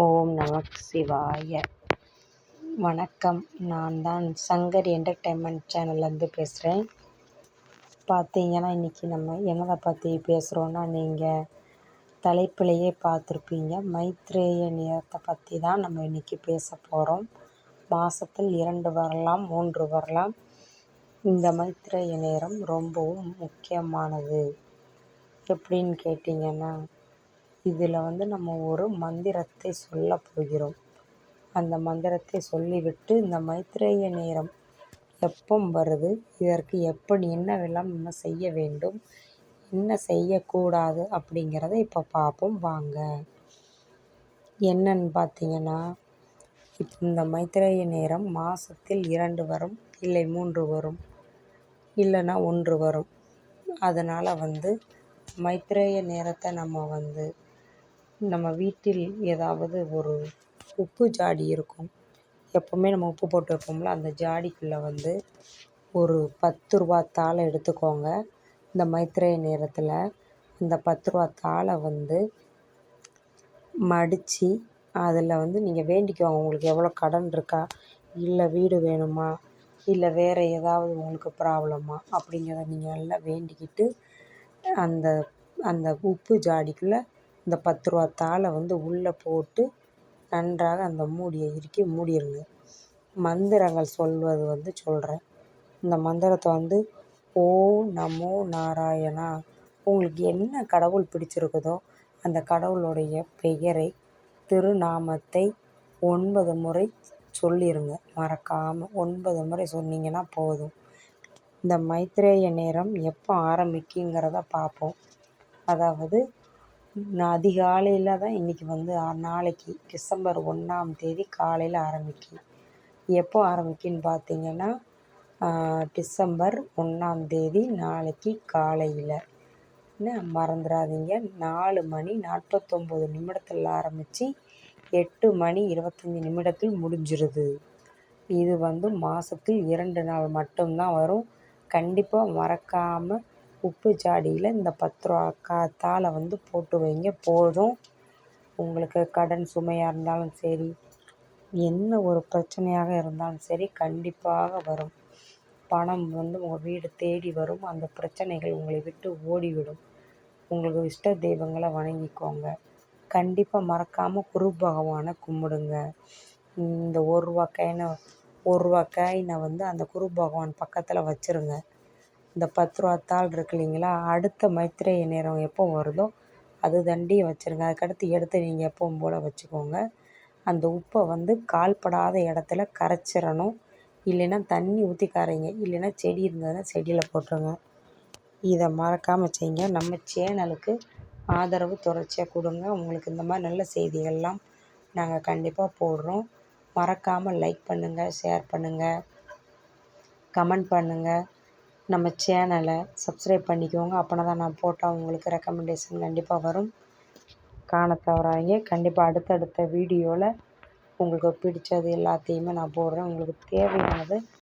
ஓம் நமக் சிவாய. வணக்கம். நான் தான் சங்கர் என்டர்டைன்மெண்ட் சேனல்லேருந்து பேசுகிறேன் பார்த்தீங்கன்னா இன்றைக்கி நம்ம என்னதை பற்றி பேசுகிறோன்னா நீங்கள் தலைப்பிலேயே பார்த்துருப்பீங்க. மைத்ரேய நேரத்தை பற்றி தான் நம்ம இன்றைக்கி பேச போகிறோம் மாதத்தில் இரண்டு வரலாம் மூன்று வரலாம். இந்த மைத்ரேய நேரம் ரொம்பவும் முக்கியமானது. எப்படின்னு கேட்டிங்கன்னா இதில் வந்து நம்ம ஒரு மந்திரத்தை சொல்லப் போகிறோம். அந்த மந்திரத்தை சொல்லிவிட்டு இந்த மைத்ரேய நேரம் எப்போ வருது? இதற்கு எப்படி என்னவெல்லாம் நம்ம செய்ய வேண்டும்? என்ன செய்யக்கூடாது அப்படிங்கிறத இப்போ பார்ப்போம். வாங்க. என்னன்னு பார்த்தீங்கன்னா இப்போ இந்த மைத்ரேய நேரம் மாதத்தில் இரண்டு வரும் இல்லை மூன்று வரும் இல்லைன்னா ஒன்று வரும். அதனால் வந்து மைத்ரேய நேரத்தை நம்ம வந்து நம்ம வீட்டில் ஏதாவது ஒரு உப்பு ஜாடி இருக்கும். எப்போவுமே நம்ம உப்பு போட்டு வைப்போம்ல அந்த ஜாடிக்குள்ளே வந்து ஒரு பத்து ரூபா தாளை எடுத்துக்கோங்க. இந்த மைத்திரை நேரத்தில் இந்த பத்து ரூபா தாளை வந்து மடித்து அதில் வந்து நீங்கள் வேண்டிக்குவாங்க உங்களுக்கு எவ்வளோ கடன் இருக்கா இல்லை வீடு வேணுமா இல்லை வேறு ஏதாவது உங்களுக்கு ப்ராப்ளமா அப்படிங்கிறத நீங்கள் நல்லா வேண்டிக்கிட்டு அந்த அந்த உப்பு ஜாடிக்குள்ளே இந்த பத்து ரூபா தாளை வந்து உள்ளே போட்டு நன்றாக அந்த மூடியை இறுக்கி மூடிடுங்க மந்திரங்கள் சொல்வது வந்து சொல்கிறேன் இந்த மந்திரத்தை வந்து ஓம் நமோ நாராயணா. உங்களுக்கு என்ன கடவுள் பிடிச்சிருக்குதோ அந்த கடவுளுடைய பெயரை திருநாமத்தை ஒன்பது முறை சொல்லிடுங்க மறக்காமல் ஒன்பது முறை சொன்னீங்கன்னா போதும். இந்த மைத்ரேய நேரம் எப்போ ஆரம்பிக்குங்கிறத பார்ப்போம். அதாவது நான் அதிகாலையில் தான் இன்றைக்கி வந்து நாளைக்கு டிசம்பர் ஒன்றாம் தேதி காலையில் ஆரம்பிக்கும் எப்போ ஆரம்பிக்குன்னு பார்த்தீங்கன்னா டிசம்பர் ஒன்றாம் தேதி நாளைக்கு காலையில். என்ன மறந்துடாதீங்க நாலு மணி நாற்பத்தொம்போது நிமிடத்தில் ஆரம்பித்து எட்டு மணி இருபத்தஞ்சி நிமிடத்தில் முடிஞ்சிருது. இது வந்து மாதத்தில் இரண்டு நாள் மட்டும்தான் வரும். கண்டிப்பாக மறக்காமல் உப்பு ஜாடியில் இந்த பத்து ரூபா கா தாளை வந்து போட்டு வைங்க. போதும். உங்களுக்கு கடன் சுமையாக இருந்தாலும் சரி என்ன ஒரு பிரச்சனையாக இருந்தாலும் சரி கண்டிப்பாக வரும். பணம் வந்து உங்கள் வீடு தேடி வரும். அந்த பிரச்சனைகள் உங்களை விட்டு ஓடிவிடும். உங்களுக்கு இஷ்ட தெய்வங்களை வணங்கிக்கோங்க. கண்டிப்பாக மறக்காமல் குரு பகவானை கும்பிடுங்க. இந்த ஒரு ரூபா காயினை ஒரு ரூபா காயினை வந்து அந்த குரு பகவான் பக்கத்தில் வச்சுருங்க. இந்த பத்து ரூபா தாள் இருக்கு இல்லைங்களா? அடுத்த மைத்ரேய நேரம் எப்போ வருதோ அது தண்டி வச்சுருங்க. அதுக்கடுத்து எடுத்து நீங்கள் எப்பவும் போல் வச்சுக்கோங்க. அந்த உப்பை வந்து கால்படாத இடத்துல கரைச்சிடணும் இல்லைன்னா தண்ணி ஊற்றி கரைங்க இல்லைன்னா செடி இருந்ததுன்னா செடியில் போட்டுருங்க. இதை மறக்காமல் செய்யுங்க. நம்ம சேனலுக்கு ஆதரவு தொடர்ச்சியாக கொடுங்க. உங்களுக்கு இந்த மாதிரி நல்ல செய்திகள்லாம் நாங்கள் கண்டிப்பாக போடுறோம். மறக்காமல் லைக் பண்ணுங்கள் ஷேர் பண்ணுங்கள் கமெண்ட் பண்ணுங்கள் நம்ம சேனலை சப்ஸ்கிரைப் பண்ணிக்கோங்க. அப்போனா தான் நான் போட்டால் உங்களுக்கு ரெக்கமெண்டேஷன் கண்டிப்பாக வரும். காண தவறாதீங்க. கண்டிப்பாக அடுத்தடுத்த வீடியோவில் உங்களுக்கு பிடிச்சது எல்லாத்தையுமே நான் போடுறேன். உங்களுக்கு தேவையானது